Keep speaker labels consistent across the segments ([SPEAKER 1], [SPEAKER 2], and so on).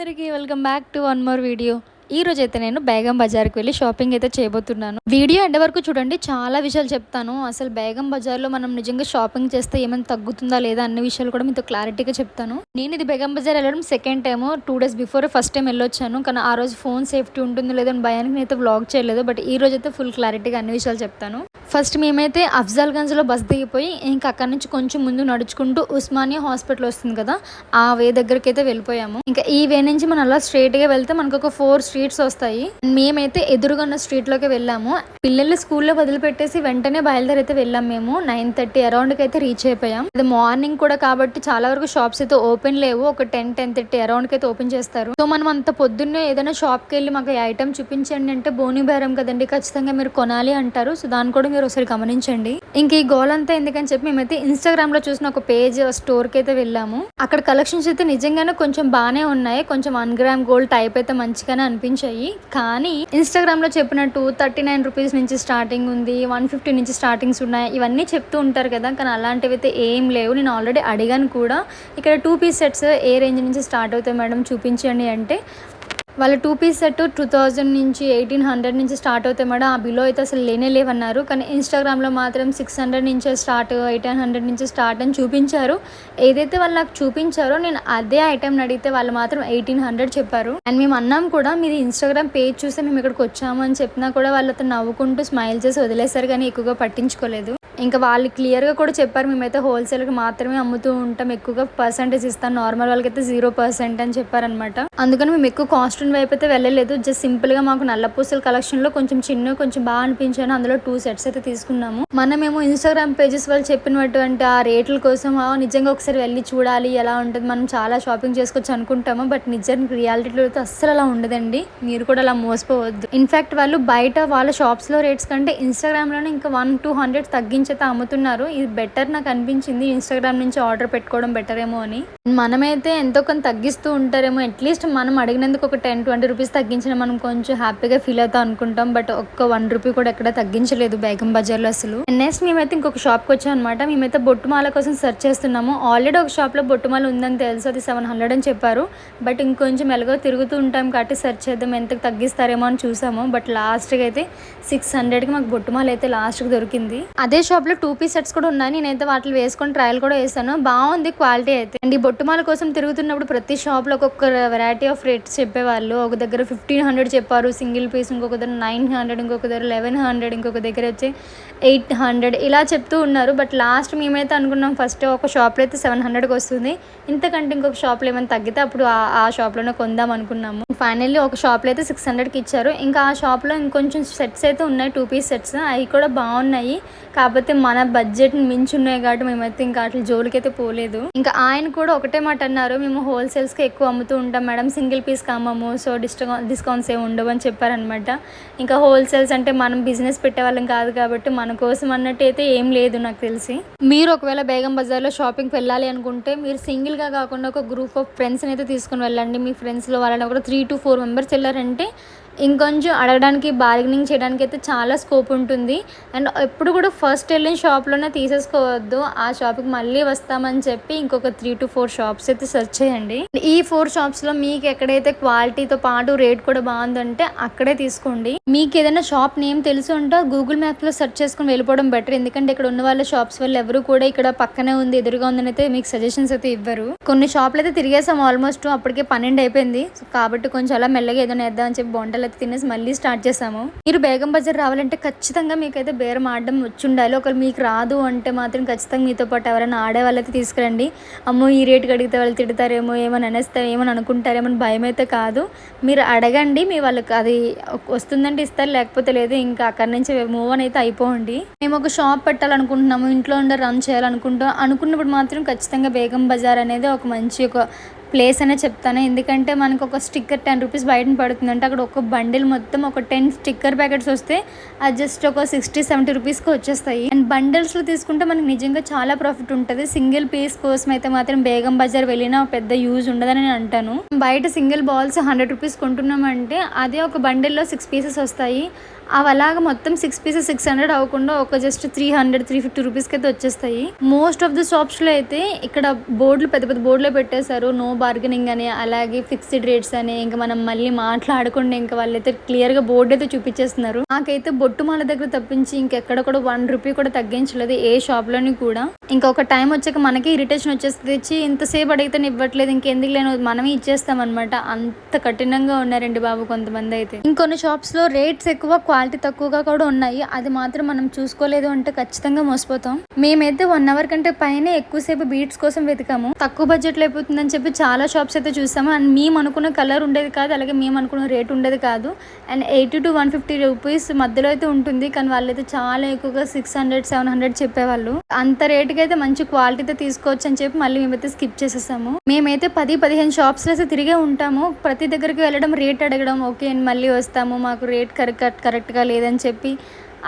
[SPEAKER 1] అందరికీ welcome back to one more video. ఈ రోజు అయితే నేను బేగం బజార్కి వెళ్ళి షాపింగ్ అయితే చేయబోతున్నాను. వీడియో ఎండ వరకు చూడండి చాలా విషయాలు చెప్తాను. అసలు బేగం బజార్లో మనం నిజంగా షాపింగ్ చేస్తే ఏమైనా తగ్గుతుందా లేదా అన్ని విషయాలు కూడా మీతో క్లారిటీగా చెప్తాను. నేను ఇది బేగం బజార్ వెళ్ళడం second time two days before first time వెళ్ళొచ్చాను. కానీ ఆ రోజు ఫోన్ సేఫ్టీ ఉంటుందో లేదో అని భయానికి నేనైతే వ్లాగ్ చేయలేదు. బట్ ఈ రోజు అయితే ఫుల్ క్లారిటీగా అన్ని విషయాలు చెప్తాను. ఫస్ట్ మేమైతే అఫ్జల్గంజ్లో బస్ దిగిపోయి ఇంకా అక్కడ నుంచి కొంచెం ముందు నడుచుకుంటూ ఉస్మానియా హాస్పిటల్ వస్తుంది కదా ఆ వే దగ్గరికి అయితే వెళ్ళిపోయాము. ఇంకా ఈ వే నుంచి మనం అలా స్ట్రైట్గా వెళ్తే మనకు ఒక ఫోర్ స్ట్రీట్స్ వస్తాయి. మేమైతే ఎదురుగా ఉన్న స్ట్రీట్లోకి వెళ్ళాము. పిల్లలు స్కూల్లో వదిలిపెట్టేసి వెంటనే బయలుదేరి అయితే వెళ్ళాం మేము. నైన్ థర్టీ అరౌండ్కి అయితే రీచ్ అయిపోయాం. ఇది మార్నింగ్ కూడా కాబట్టి చాలా వరకు షాప్స్ అయితే ఓపెన్ లేవు. ఒక టెన్ టెన్ థర్టీ అరౌండ్కి అయితే ఓపెన్ చేస్తారు. సో మనం అంత పొద్దున్నే ఏదైనా షాప్కి వెళ్ళి మాకు ఐటమ్ చూపించండి అంటే బోని బేరం కదండి. ఖచ్చితంగా మీరు కొనాలి అంటారు. సో దాని కూడా మీరు ఒకసారి గమనించండి. ఇంక ఈ గోల్ అంతా ఎందుకని చెప్పి మేమైతే ఇన్స్టాగ్రామ్లో చూసిన ఒక పేజ్ స్టోర్కి అయితే వెళ్ళాము. అక్కడ కలెక్షన్స్ అయితే నిజంగానే కొంచెం బాగానే ఉన్నాయి. కొంచెం వన్ గ్రామ్ గోల్డ్ టైప్ అయితే మంచిగానే అనిపించాయి. కానీ ఇన్స్టాగ్రామ్లో చెప్పినట్టు థర్టీ నైన్ రూపీస్ నుంచి స్టార్టింగ్ ఉంది వన్ ఫిఫ్టీ నుంచి స్టార్టింగ్స్ ఉన్నాయి. ఇవన్నీ చెప్తూ ఉంటారు కదా కానీ అలాంటివి అయితే ఏం లేవు. నేను ఆల్రెడీ అడిగాను కూడా. ఇక్కడ టూ పీస్ సెట్స్ ఏ రేంజ్ నుంచి స్టార్ట్ అవుతాయి మేడం? చూపించండి అంటే వాళ్ళ two piece set two thousand నుంచి ఎయిటీన్ హండ్రెడ్ నుంచి స్టార్ట్ అవుతాయి మేడం. ఆ బిలో అయితే అసలు లేనే లేవన్నారు. కానీ ఇన్స్టాగ్రామ్లో మాత్రం సిక్స్ హండ్రెడ్ నుంచే స్టార్ట్ ఎయిటీన్ హండ్రెడ్ నుంచి స్టార్ట్ అని చూపించారు. ఏదైతే వాళ్ళు నాకు చూపించారో నేను అదే ఐటెం అడిగితే వాళ్ళు మాత్రం ఎయిటీన్ హండ్రెడ్ చెప్పారు. అండ్ మేము అన్నాం కూడా మీది ఇన్స్టాగ్రామ్ పేజ్ చూస్తే మేము ఇక్కడికి వచ్చాము అని చెప్పినా కూడా వాళ్ళు అతను నవ్వుకుంటూ స్మైల్ చేసి వదిలేశారు కానీ ఎక్కువగా పట్టించుకోలేదు. ఇంకా వాళ్ళు క్లియర్గా కూడా చెప్పారు మేమైతే హోల్సేల్కి మాత్రమే అమ్ముతూ ఉంటాం ఎక్కువగా పర్సంటేజ్ ఇస్తాం నార్మల్ వాళ్ళకైతే జీరో పర్సెంట్ అని చెప్పారనమాట అందుకని మేము ఎక్కువ కాస్ట్యూమ్ వైపు అయితే వెళ్ళలేదు జస్ట్ సింపుల్గా మాకు నల్ల పూసల కలెక్షన్లో కొంచెం చిన్న కొంచెం బాగా అనిపించాను అందులో టూ సెట్స్ అయితే తీసుకున్నాము. మనమేమో ఇన్స్టాగ్రామ్ పేజెస్ వాళ్ళు చెప్పినటువంటి ఆ రేట్ల కోసం నిజంగా ఒకసారి వెళ్ళి చూడాలి ఎలా ఉంటుంది మనం చాలా షాపింగ్ చేసుకోవచ్చు అనుకుంటాము బట్ నిజానికి రియాలిటీలో అయితే అస్సలు అలా ఉండదండి. మీరు కూడా అలా మోసపోవద్దు. ఇన్ఫాక్ట్ వాళ్ళు బయట వాళ్ళ షాప్స్లో రేట్స్ కంటే ఇన్స్టాగ్రామ్లోనే ఇంకా వన్ టూ హండ్రెడ్ అయితే అమ్ముతున్నారు. ఇది బెటర్ నాకు అనిపించింది. ఇన్స్టాగ్రామ్ నుంచి ఆర్డర్ పెట్టుకోవడం బెటర్ ఏమో అని. మనమైతే ఎంతో కొంత తగ్గిస్తూ ఉంటారేమో. అట్లీస్ట్ మనం అడిగినందుకు ఒక టెన్ ట్వంటీ రూపీస్ తగ్గించిన మనం కొంచెం హ్యాపీగా ఫీల్ అవుతాం అనుకుంటాం. బట్ ఒక్క వన్ రూపీ కూడా ఎక్కడ తగ్గించలేదు బేగం బజార్లో అసలు. నెక్స్ట్ మేమైతే ఇంకొక షాప్కి వచ్చాం అనమాట మేమైతే బొట్టుమాల కోసం సెర్చ్ చేస్తున్నాము. ఆల్రెడీ ఒక షాప్లో బొట్టుమాల ఉందని తెలుసు. అది సెవెన్ హండ్రెడ్ అని చెప్పారు. బట్ ఇంకొంచెం ఎలాగో తిరుగుతూ ఉంటాం కాబట్టి సెర్చ్ చేద్దాం. ఎంత తగ్గిస్తారేమో అని చూసాము. బట్ లాస్ట్కి అయితే సిక్స్ హండ్రెడ్కి మాకు బొట్టుమాల అయితే లాస్ట్కి దొరికింది. అదే షాప్ షాప్లో టూ పీస్ సెట్స్ కూడా ఉన్నాయి. నేనైతే వాటిని వేసుకొని ట్రయల్ కూడా వేసాను బాగుంది క్వాలిటీ అయితే. అండ్ ఈ బొట్టుమాల కోసం తిరుగుతున్నప్పుడు ప్రతి షాప్లో ఒక్కొక్క వెరైటీ ఆఫ్ రేట్స్ చెప్పేవాళ్ళు. ఒక దగ్గర ఫిఫ్టీన్ హండ్రెడ్ చెప్పారు. సింగిల్ పీస్ ఇంకొక దగ్గర నైన్ హండ్రెడ్ ఇంకొక దగ్గర లెవెన్ హండ్రెడ్ ఇంకొక దగ్గర వచ్చి ఎయిట్ హండ్రెడ్ ఇలా చెప్తూ ఉన్నారు. బట్ లాస్ట్ మేమైతే అనుకున్నాం ఫస్ట్ ఒక షాప్లో అయితే సెవెన్ హండ్రెడ్కి వస్తుంది. ఇంతకంటే ఇంకొక షాప్లో ఏమైనా తగ్గితే అప్పుడు ఆ- ఆ షాప్లోనే కొందాం అనుకున్నాము. ఫైనల్లీ ఒక షాప్లో అయితే సిక్స్ హండ్రెడ్కి ఇచ్చారు. ఇంకా ఆ షాప్లో ఇంకొంచెం సెట్స్ అయితే ఉన్నాయి టూ పీస్ సెట్స్. అవి కూడా బాగున్నాయి. కాకపోతే మన బడ్జెట్ మించి ఉన్నాయి కాబట్టి మేమైతే ఇంకా అట్లా జోలికి అయితే పోలేదు. ఇంకా ఆయన కూడా ఒకటే మాట అన్నారు మేము హోల్సేల్స్కి ఎక్కువ అమ్ముతూ ఉంటాం మేడం. సింగిల్ పీస్కి అమ్మము సో డిస్కౌంట్ డిస్కౌంట్స్ ఏమి ఉండవు అని చెప్పారనమాట ఇంకా హోల్సేల్స్ అంటే మనం బిజినెస్ పెట్టే వాళ్ళం కాదు కాబట్టి మన కోసం అన్నట్టు అయితే ఏం లేదు నాకు తెలిసి. మీరు ఒకవేళ బేగం బజార్లో షాపింగ్కి వెళ్ళాలి అనుకుంటే మీరు సింగిల్గా కాకుండా ఒక గ్రూప్ ఆఫ్ ఫ్రెండ్స్ని అయితే తీసుకుని వెళ్ళండి. మీ ఫ్రెండ్స్లో వాళ్ళని ఒక త్రీ టు ఫోర్ మెంబర్స్ వెళ్ళారంటే ఇంకొంచెం అడగడానికి బార్గెనింగ్ చేయడానికి అయితే చాలా స్కోప్ ఉంటుంది. అండ్ ఎప్పుడు కూడా ఫస్ట్ వెళ్ళిన షాప్లోనే తీసేసుకోవద్దు. ఆ షాప్కి మళ్ళీ వస్తామని చెప్పి ఇంకొక త్రీ టు ఫోర్ షాప్స్ అయితే సెర్చ్ చేయండి. ఈ ఫోర్ షాప్స్లో మీకు ఎక్కడైతే క్వాలిటీతో పాటు రేట్ కూడా బాగుందంటే అక్కడే తీసుకోండి. మీకు ఏదైనా షాప్ నేమ్ తెలిసి ఉంటే గూగుల్ మ్యాప్లో సెర్చ్ చేసుకుని వెళ్ళిపోవడం బెటర్ ఎందుకంటే ఇక్కడ ఉన్న వాళ్ళ షాప్స్ వాళ్ళు ఎవరు కూడా ఇక్కడ పక్కనే ఉంది ఎదురుగా ఉందని అయితే మీకు సజెషన్స్ అయితే ఇవ్వరు. కొన్ని షాప్లు అయితే తిరిగేసాం ఆల్మోస్ట్ అప్పటికే పన్నెండు అయిపోయింది. కాబట్టి కొంచెం అలా మెల్లగా ఏదైనా వేద్దామని చెప్పి బొంటలు అయితే తినేసి మళ్ళీ స్టార్ట్ చేసాము మీరు బేగం బజార్ రావాలంటే ఖచ్చితంగా మీకైతే బేరం ఆడడం వచ్చి ఉండాలి ఒకరు మీకు రాదు అంటే మాత్రం ఖచ్చితంగా మీతో పాటు ఎవరైనా ఆడే వాళ్ళైతే తీసుకురండి. అమ్మో ఈ రేటుకి అడిగితే వాళ్ళు తిడతారేమో ఏమని అనేస్తారు ఏమని అనుకుంటారేమో అని భయం అయితే కాదు. మీరు అడగండి మీ వాళ్ళకి అది వస్తుందంటే ఇస్తారు లేకపోతే లేదు ఇంకా అక్కడి నుంచి మూవ్ అని అయితే అయిపోండి. మేము ఒక షాప్ పెట్టాలనుకుంటున్నాము ఇంట్లో ఉండే రన్ చేయాలనుకుంటాం అనుకున్నప్పుడు మాత్రం ఖచ్చితంగా బేగం బజార్ అనేది ఒక మంచి ఒక ప్లేస్ అనే చెప్తాను. ఎందుకంటే మనకు ఒక స్టిక్కర్ టెన్ రూపీస్ బయట పడుతుంది. అంటే అక్కడ ఒక బండిల్ మొత్తం ఒక టెన్ స్టిక్కర్ ప్యాకెట్స్ వస్తే అది జస్ట్ ఒక సిక్స్టీ సెవెంటీ రూపీస్కి వచ్చేస్తాయి. అండ్ బండిల్స్లో తీసుకుంటే మనకు నిజంగా చాలా ప్రాఫిట్ ఉంటుంది. సింగిల్ పీస్ కోసం అయితే మాత్రం బేగం బజార్ వెళ్ళినా పెద్ద యూజ్ ఉండదని నేను అంటాను. బయట సింగిల్ బాల్స్ హండ్రెడ్ రూపీస్ కొంటున్నామంటే అదే ఒక బండిల్లో సిక్స్ పీసెస్ వస్తాయి. అవి అలాగ మొత్తం సిక్స్ పీసెస్ సిక్స్ హండ్రెడ్ అవ్వకుండా ఒక just three hundred three fifty రూపీస్కి అయితే వచ్చేస్తాయి. మోస్ట్ ఆఫ్ ద షాప్స్లో అయితే ఇక్కడ బోర్డులు పెద్ద పెద్ద బోర్డులో పెట్టేశారు. నో బార్గెనింగ్ అని అలాగే ఫిక్స్డ్ రేట్స్ అని ఇంకా మనం మళ్ళీ మాట్లాడకుండా ఇంకా వాళ్ళైతే క్లియర్గా బోర్డు అయితే చూపించేస్తున్నారు. నాకైతే బొట్టుమాల దగ్గర తప్పించి ఇంకెక్కడ కూడా వన్ రూపీ కూడా తగ్గించలేదు ఏ షాప్లోని కూడా. ఇంకొక టైం వచ్చాక మనకి ఇరిటేషన్ వచ్చేస్తుంది. ఇచ్చి ఇంతసేపు అడిగితే ఇవ్వట్లేదు ఇంకెందుకు లేను మనమే ఇచ్చేస్తామన్నమాట. అంత కఠినంగా ఉన్నారండి బాబు కొంతమంది అయితే. ఇంకొన్ని షాప్స్లో రేట్స్ ఎక్కువ క్వాలిటీ తక్కువగా కూడా ఉన్నాయి. అది మాత్రం మనం చూసుకోలేదు అంటే ఖచ్చితంగా మోసపోతాం. మేమైతే వన్ అవర్ కంటే పైన ఎక్కువసేపు బీట్స్ కోసం వెతికాము. తక్కువ బడ్జెట్లో అయిపోతుందని చెప్పి చాలా చాలా షాప్స్ అయితే చూసాము. అండ్ మేము అనుకున్న కలర్ ఉండేది కాదు అలాగే మేము అనుకున్న రేట్ ఉండేది కాదు. And eighty to one fifty rupees మధ్యలో అయితే ఉంటుంది కానీ వాళ్ళైతే చాలా ఎక్కువగా సిక్స్ హండ్రెడ్ సెవెన్ హండ్రెడ్ చెప్పేవాళ్ళు. అంత రేటుకి అయితే మంచి క్వాలిటీతో తీసుకోవచ్చు అని చెప్పి మళ్ళీ మేమైతే స్కిప్ చేసేసాము. మేమైతే పది పదిహేను షాప్స్ అయితే తిరిగే ఉంటాము. ప్రతి దగ్గరికి వెళ్ళడం రేట్ అడగడం ఓకే మళ్ళీ వస్తాము మాకు రేట్ కరెక్ట్ కరెక్ట్గా లేదని చెప్పి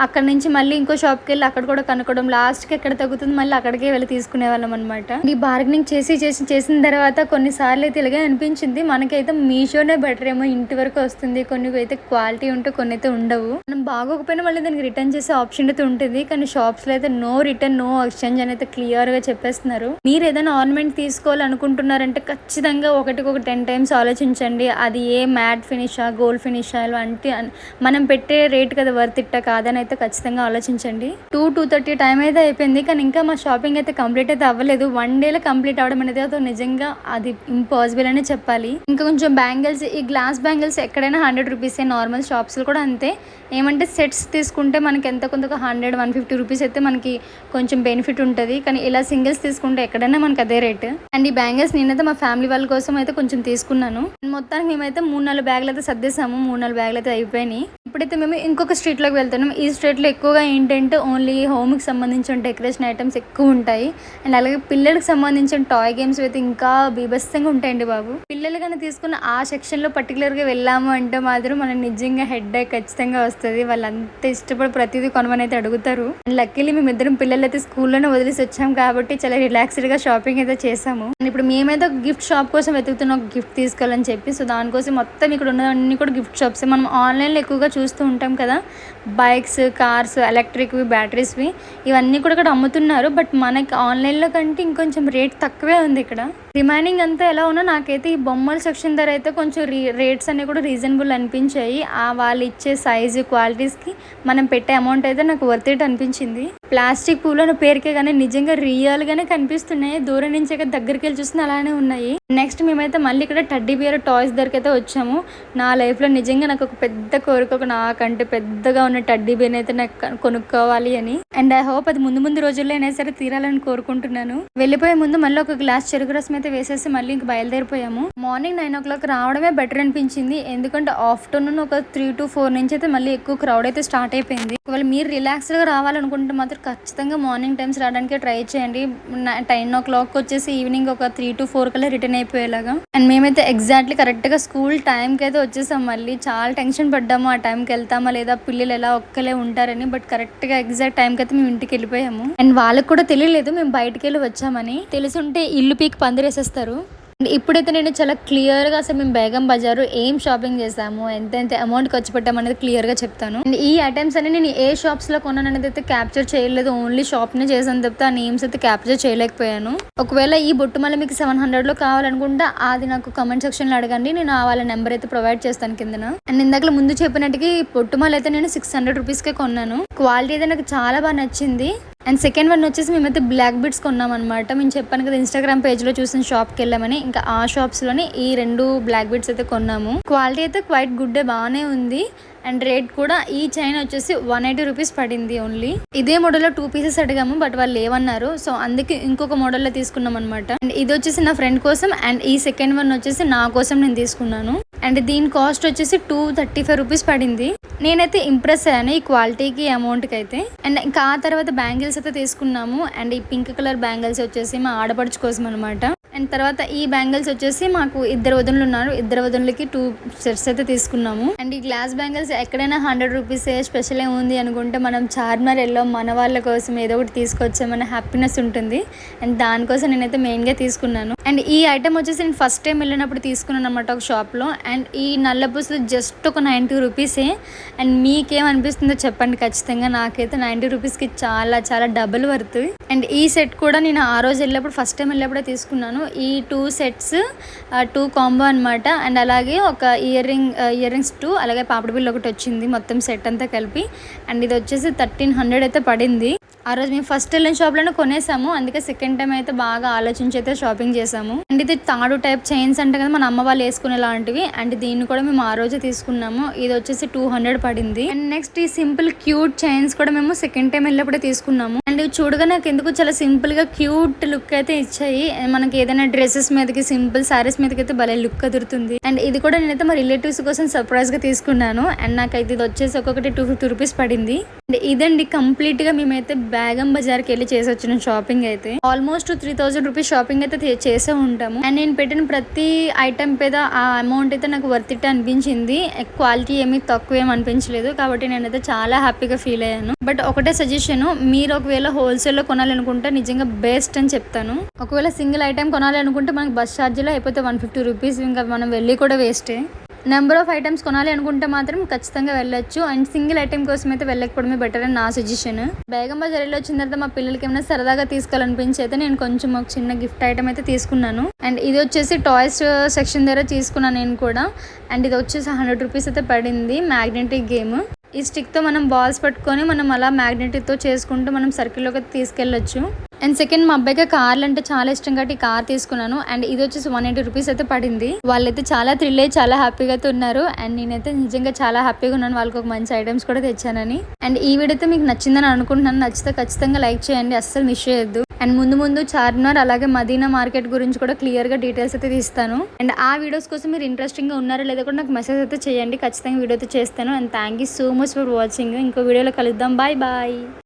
[SPEAKER 1] అక్కడ నుంచి మళ్ళీ ఇంకో షాప్కి వెళ్ళి అక్కడ కూడా కనుక్కోవడం లాస్ట్కి ఎక్కడ తగ్గుతుంది మళ్ళీ అక్కడికే వెళ్ళి తీసుకునే వాళ్ళం అనమాట ఈ బార్గెనింగ్ చేసి చేసి చేసిన తర్వాత కొన్నిసార్లు అయితే ఇలాగే అనిపించింది. మనకైతే మీషోనే బెటర్ ఏమో ఇంటి వరకు వస్తుంది. కొన్ని అయితే క్వాలిటీ ఉంటే కొన్ని అయితే ఉండవు. మనం బాగోకపోయినా మళ్ళీ దానికి రిటర్న్ చేసే ఆప్షన్ అయితే ఉంటుంది. కానీ షాప్స్లో అయితే నో రిటర్న్ నో ఎక్స్చేంజ్ అని అయితే క్లియర్గా చెప్పేస్తున్నారు. మీరు ఏదైనా ఆర్నమెంట్ తీసుకోవాలనుకుంటున్నారంటే ఖచ్చితంగా ఒకటికి ఒక టెన్ టైమ్స్ ఆలోచించండి. అది ఏ మ్యాట్ ఫినిషా గోల్డ్ ఫినిషా అంటే మనం పెట్టే రేట్ కదా వర్త్ ఇట్ట కాదని అయితే ఖచ్చితంగా ఆలోచించండి. టూ టూ థర్టీ టైం అయితే అయిపోయింది. కానీ ఇంకా మా షాపింగ్ అయితే కంప్లీట్ అయితే అవ్వలేదు. వన్ డేలో కంప్లీట్ అవ్వడం అనేది అయితే నిజంగా అది ఇంపాసిబుల్ అనే చెప్పాలి. ఇంకా కొంచెం బ్యాంగిల్స్ ఈ గ్లాస్ బ్యాంగిల్స్ ఎక్కడైనా హండ్రెడ్ రూపీసే నార్మల్ షాప్స్లో కూడా అంతే. ఏమంటే సెట్స్ తీసుకుంటే మనకి ఎంత కొంత హండ్రెడ్ వన్ ఫిఫ్టీ రూపీస్ అయితే మనకి కొంచెం బెనిఫిట్ ఉంటుంది. కానీ ఇలా సింగిల్స్ తీసుకుంటే ఎక్కడైనా మనకి అదే రేట్ అండ్ ఈ బ్యాంగిల్స్ నేనైతే మా ఫ్యామిలీ వాళ్ళ కోసం అయితే కొంచెం తీసుకున్నాను. మొత్తానికి మేమైతే మూడు నాలుగు బ్యాగులు అయితే సర్దేశాము. మూడు నాలుగు బ్యాగులు అయితే అయిపోయినాయి. ఇప్పుడైతే మేము ఇంకొక స్ట్రీట్లోకి వెళ్తున్నాం. ఈ స్ట్రీట్లో ఎక్కువగా ఏంటంటే ఓన్లీ హోమ్కి సంబంధించిన డెకరేషన్ ఐటమ్స్ ఎక్కువ ఉంటాయి. అండ్ అలాగే పిల్లలకు సంబంధించిన టాయ్ గేమ్స్ అయితే ఇంకా బీభత్సంగా ఉంటాయండి బాబు. పిల్లలు కానీ తీసుకున్న ఆ సెక్షన్లో పర్టికులర్గా వెళ్ళాము అంటే మాత్రం మనం నిజంగా హెడ్ ఖచ్చితంగా వస్తుంది. వాళ్ళంతా ఇష్టపడి ప్రతిదీ కొనమని అయితే అడుగుతారు. అండ్ లక్కీలీ మేమిద్దరం పిల్లలు అయితే స్కూల్లోనే వదిలేసి వచ్చాం కాబట్టి చాలా రిలాక్స్డ్గా షాపింగ్ అయితే చేసాము. అండ్ ఇప్పుడు మేమైతే ఒక గిఫ్ట్ షాప్ కోసం వెతుకుతున్న ఒక గిఫ్ట్ తీసుకోవాలని చెప్పి సో దానికోసం మొత్తం ఇక్కడ ఉన్నవన్నీ కూడా గిఫ్ట్ షాప్స్ మనం ఆన్లైన్లో ఎక్కువగా చూస్తూ ఉంటాం కదా. బైక్స్ కార్స్ ఎలక్ట్రిక్వి బ్యాటరీస్వి ఇవన్నీ కూడా ఇక్కడ అమ్ముతున్నారు. బట్ మనకి ఆన్లైన్లో కంటే ఇంకొంచెం రేట్ తక్కువే ఉంది ఇక్కడ. రిమైనింగ్ అంతా ఎలా ఉన్నా నాకైతే ఈ బొమ్మల సెక్షన్ ధర అయితే కొంచెం రీ రేట్స్ అనేవి కూడా రీజనబుల్ అనిపించాయి. ఆ వాళ్ళు ఇచ్చే సైజు క్వాలిటీస్కి మనం పెట్టే అమౌంట్ అయితే నాకు వర్త్ ఇట్ అనిపించింది. ప్లాస్టిక్ పూలను పేరుకే కానీ నిజంగా రియల్గానే కనిపిస్తున్నాయి. దూరం నుంచి అయితే దగ్గరికి వెళ్ళి చూసిన అలానే ఉన్నాయి. నెక్స్ట్ మేమైతే మళ్ళీ ఇక్కడ టడ్డీ బియర్ టాయ్స్ దగ్గరికి అయితే వచ్చాము. నా లైఫ్లో నిజంగా నాకు ఒక పెద్ద కోరిక ఒక నాకంటే పెద్దగా ఉన్న టడ్డీ బియర్ అయితే నాకు కొనుక్కోవాలి అని. అండ్ ఐ హోప్ అది ముందు ముందు రోజుల్లో అయినా సరే తీరాలని కోరుకుంటున్నాను. వెళ్ళిపోయే ముందు మళ్ళీ ఒక గ్లాస్ చెరుకు రసం అయితే వేసేసి మళ్ళీ ఇంక బయలుదేరిపోయాము. మార్నింగ్ నైన్ ఓ క్లాక్ రావడమే బెటర్ అనిపించింది. ఎందుకంటే ఆఫ్టర్నూన్ ఒక త్రీ టు ఫోర్ నుంచి అయితే మళ్ళీ ఎక్కువ క్రౌడ్ అయితే స్టార్ట్ అయిపోయింది. ఒకవేళ మీరు రిలాక్స్డ్గా రావాలనుకుంటే మాత్రం ఖచ్చితంగా మార్నింగ్ టైమ్స్ రావడానికి ట్రై చేయండి. టెన్ ఓ క్లాక్ వచ్చేసి ఈవినింగ్ ఒక త్రీ టు ఫోర్ కల్లా రిటర్న్ అయిపోయేలాగా. అండ్ మేమైతే ఎగ్జాక్ట్లీ కరెక్ట్గా స్కూల్ టైంకి అయితే వచ్చేసాం మళ్ళీ. చాలా టెన్షన్ పడ్డాము ఆ టైంకి వెళ్తామా లేదా పిల్లలు ఎలా ఒక్కలే ఉంటారని బట్ కరెక్ట్గా ఎగ్జాక్ట్ టైంకి అయితే మేము ఇంటికి వెళ్ళిపోయాము. అండ్ వాళ్ళకి కూడా తెలియలేదు మేము బయటికి వెళ్ళి వచ్చామని. తెలుసుంటే ఇల్లు పీకి పందిరేసేస్తారు. ఇప్పుడైతే నేను చాలా క్లియర్గా అసలు మేము బేగం బజారు ఏం షాపింగ్ చేసాము ఎంత ఎంత అమౌంట్ ఖర్చు పెట్టాము అనేది క్లియర్గా చెప్తాను. అండ్ ఈ ఐటమ్స్ అన్ని నేను ఏ షాప్స్లో కొన్నాను అనేది అయితే క్యాప్చర్ చేయలేదు ఓన్లీ షాప్నే చేసాను తప్పితే ఆ నేమ్స్ అయితే క్యాప్చర్ చేయలేకపోయాను. ఒకవేళ ఈ బొట్టుమల మీకు సెవెన్ హండ్రెడ్లో కావాలనుకుంటే అది నాకు కమెంట్ సెక్షన్లో అడగండి నేను ఆ వాళ్ళ నెంబర్ అయితే ప్రొవైడ్ చేస్తాను కిందన. అండ్ ఇందాక ముందు చెప్పినట్టుకి ఈ పొట్టుమాల అయితే నేను సిక్స్ హండ్రెడ్ రూపీస్కే కొన్నాను. క్వాలిటీ అయితే నాకు చాలా బాగా నచ్చింది. అండ్ సెకండ్ వన్ వచ్చేసి మేమైతే బ్లాక్ బిట్స్ కొన్నాం అనమాట మేము చెప్పాను కదా ఇన్స్టాగ్రామ్ పేజ్లో చూసిన షాప్కి వెళ్ళామని. ఇంకా ఆ షాప్స్లోనే ఈ రెండు బ్లాక్ బెడ్స్ అయితే కొన్నాము. క్వాలిటీ అయితే క్వైట్ గుడ్ బాగానే ఉంది. అండ్ రేట్ కూడా ఈ చైన్ వచ్చేసి వన్ ఎయిటీ రూపీస్ పడింది ఓన్లీ ఇదే మోడల్లో టూ పీసెస్ అడిగాము బట్ వాళ్ళు ఏమన్నారు సో అందుకే ఇంకొక మోడల్లో తీసుకున్నాం అనమాట అండ్ ఇది వచ్చేసి నా ఫ్రెండ్ కోసం అండ్ ఈ సెకండ్ వన్ వచ్చేసి నా కోసం నేను తీసుకున్నాను. అండ్ దీని కాస్ట్ వచ్చేసి టూ థర్టీ ఫైవ్ రూపీస్ పడింది. నేనైతే ఇంప్రెస్ అయ్యాను ఈ క్వాలిటీకి అమౌంట్కి అయితే. అండ్ ఇంకా ఆ తర్వాత బ్యాంగిల్స్ అయితే తీసుకున్నాము. అండ్ ఈ పింక్ కలర్ బ్యాంగిల్స్ వచ్చేసి మా ఆడపడుచు కోసం అనమాట అండ్ తర్వాత ఈ బ్యాంగిల్స్ వచ్చేసి మాకు ఇద్దరు వదులు ఉన్నారు. ఇద్దరు వదులకి టూ సెట్స్ అయితే తీసుకున్నాము. అండ్ ఈ గ్లాస్ బ్యాంగిల్స్ ఎక్కడైనా హండ్రెడ్ రూపీస్ స్పెషల్ ఉంది అనుకుంటే మనం చార్మినార్ వెళ్ళాం మన వాళ్ళ కోసం ఏదో ఒకటి తీసుకొచ్చామన్న హ్యాపీనెస్ ఉంటుంది. అండ్ దానికోసం నేనైతే మెయిన్గా తీసుకున్నాను. అండ్ ఈ ఐటమ్ వచ్చేసి నేను ఫస్ట్ టైం వెళ్ళినప్పుడు తీసుకున్నాను అనమాట ఒక షాప్లో అండ్ ఈ నల్ల పూసలు జస్ట్ ఒక నైంటీ రూపీసే అండ్ మీకేమనిపిస్తుందో చెప్పండి ఖచ్చితంగా. నాకైతే నైంటీ రూపీస్కి చాలా చాలా డబుల్ వర్త్ అండ్ ఈ సెట్ కూడా నేను ఆ రోజు వెళ్ళినప్పుడు ఫస్ట్ టైం వెళ్ళినప్పుడే తీసుకున్నాను. ఈ టూ సెట్స్ టూ కాంబో అనమాట అండ్ అలాగే ఒక ear ring ear rings two అలాగే పాపడి బిల్ ఒకటి వచ్చింది మొత్తం సెట్ అంతా కలిపి. అండ్ ఇది వచ్చేసి థర్టీన్ హండ్రెడ్ అయితే పడింది. ఆ రోజు మేము ఫస్ట్ వెళ్ళిన షాప్లోనే కొనేసాము. అందుకే సెకండ్ టైం అయితే బాగా ఆలోచించి అయితే షాపింగ్ చేసాము. అండ్ ఇది తాడు టైప్ చైన్స్ అంటే కదా మన అమ్మ వాళ్ళు వేసుకునే లాంటివి. అండ్ దీన్ని కూడా మేము ఆ రోజే తీసుకున్నాము. ఇది వచ్చేసి టూ హండ్రెడ్ పడింది. అండ్ నెక్స్ట్ ఈ సింపుల్ క్యూట్ చైన్స్ కూడా మేము సెకండ్ టైం వెళ్ళినప్పుడే తీసుకున్నాము. అండ్ ఇవి చూడగా నాకు ఎందుకు చాలా సింపుల్గా క్యూట్ లుక్ అయితే ఇచ్చాయి. మనకి ఏదైనా డ్రెస్సెస్ మీదకి సింపుల్ సారీస్ మీదకి అయితే భలే లుక్ కుదురుతుంది. అండ్ ఇది కూడా నేనైతే మా రిలేటివ్స్ కోసం సర్ప్రైజ్గా తీసుకున్నాను. అండ్ నాకైతే ఇది వచ్చేసి ఒక్కొక్కటి టూ ఫిఫ్టీ రూపీస్ పడింది. అండ్ ఇదండి కంప్లీట్గా మేమైతే బేగం బజార్కి వెళ్ళి చేసి వచ్చిన షాపింగ్ అయితే. Almost three thousand rupees shopping అయితే చేసే ఉంటాము. అండ్ నేను పెట్టిన ప్రతి ఐటమ్ మీద ఆ అమౌంట్ అయితే నాకు వర్త్ ఇట్ అనిపించింది. క్వాలిటీ ఏమీ తక్కువ ఏమి అనిపించలేదు. కాబట్టి నేనైతే చాలా హ్యాపీగా ఫీల్ అయ్యాను. బట్ ఒకటే సజెషన్ మీరు ఒకవేళ హోల్సేల్లో కొనాలనుకుంటే నిజంగా బెస్ట్ అని చెప్తాను. ఒకవేళ సింగిల్ ఐటమ్ కొనాలనుకుంటే మనకి బస్ ఛార్జీలో అయిపోతే వన్ ఫిఫ్టీ రూపీస్ ఇంకా మనం వెళ్ళి కూడా వేస్టే నెంబర్ ఆఫ్ ఐటమ్స్ కొనాలి అనుకుంటే మాత్రం ఖచ్చితంగా వెళ్ళొచ్చు. అండ్ సింగిల్ ఐటమ్ కోసం అయితే వెళ్ళకపోవడమే బెటర్ అని నా సజెషన్ బేగం బజార్ వచ్చిన తర్వాత మా పిల్లలకి ఏమైనా సరదాగా తీసుకోవాలనిపించి అయితే నేను కొంచెం ఒక చిన్న గిఫ్ట్ ఐటమ్ అయితే తీసుకున్నాను. అండ్ ఇది వచ్చేసి టాయ్స్ సెక్షన్ uh, దగ్గర తీసుకున్నాను నేను కూడా. అండ్ ఇది వచ్చేసి హండ్రెడ్ రూపీస్ అయితే పడింది. మ్యాగ్నెటిక్ గేమ్ ఈ స్టిక్తో మనం బాల్స్ పట్టుకొని మనం అలా మ్యాగ్నెటిక్తో చేసుకుంటూ మనం సర్కిల్లోకి తీసుకెళ్ళొచ్చు. అండ్ సెకండ్ మా అబ్బాయికి కార్లు అంటే చాలా ఇష్టం కాబట్టి ఈ కార్ తీసుకున్నాను. అండ్ ఇది వచ్చేసి వన్ ఎయిటీ రూపీస్ అయితే పడింది. వాళ్ళైతే చాలా థ్రిల్ అయ్యి చాలా హ్యాపీగా అయితే ఉన్నారు. అండ్ నేనైతే నిజంగా చాలా హ్యాపీగా ఉన్నాను. వాళ్ళకి ఒక మంచి ఐటమ్స్ కూడా తెచ్చానని. అండ్ ఈ వీడియో అయితే మీకు నచ్చిందని అనుకుంటున్నాను. నచ్చితే ఖచ్చితంగా లైక్ చేయండి. అస్సలు మిస్ చేయొద్దు. అండ్ ముందు ముందు చార్మినార్ అలాగే మదీనా మార్కెట్ గురించి కూడా క్లియర్గా డీటెయిల్స్ అయితే తీస్తాను. అండ్ ఆ వీడియోస్ కోసం మీరు ఇంట్రెస్టింగ్గా ఉన్నారా లేదా కూడా నాకు మెసేజ్ అయితే చేయండి. ఖచ్చితంగా వీడియో అయితే చేస్తాను. And thank you so much for watching. ఇంకో వీడియోలో కలుద్దాం. Bye bye.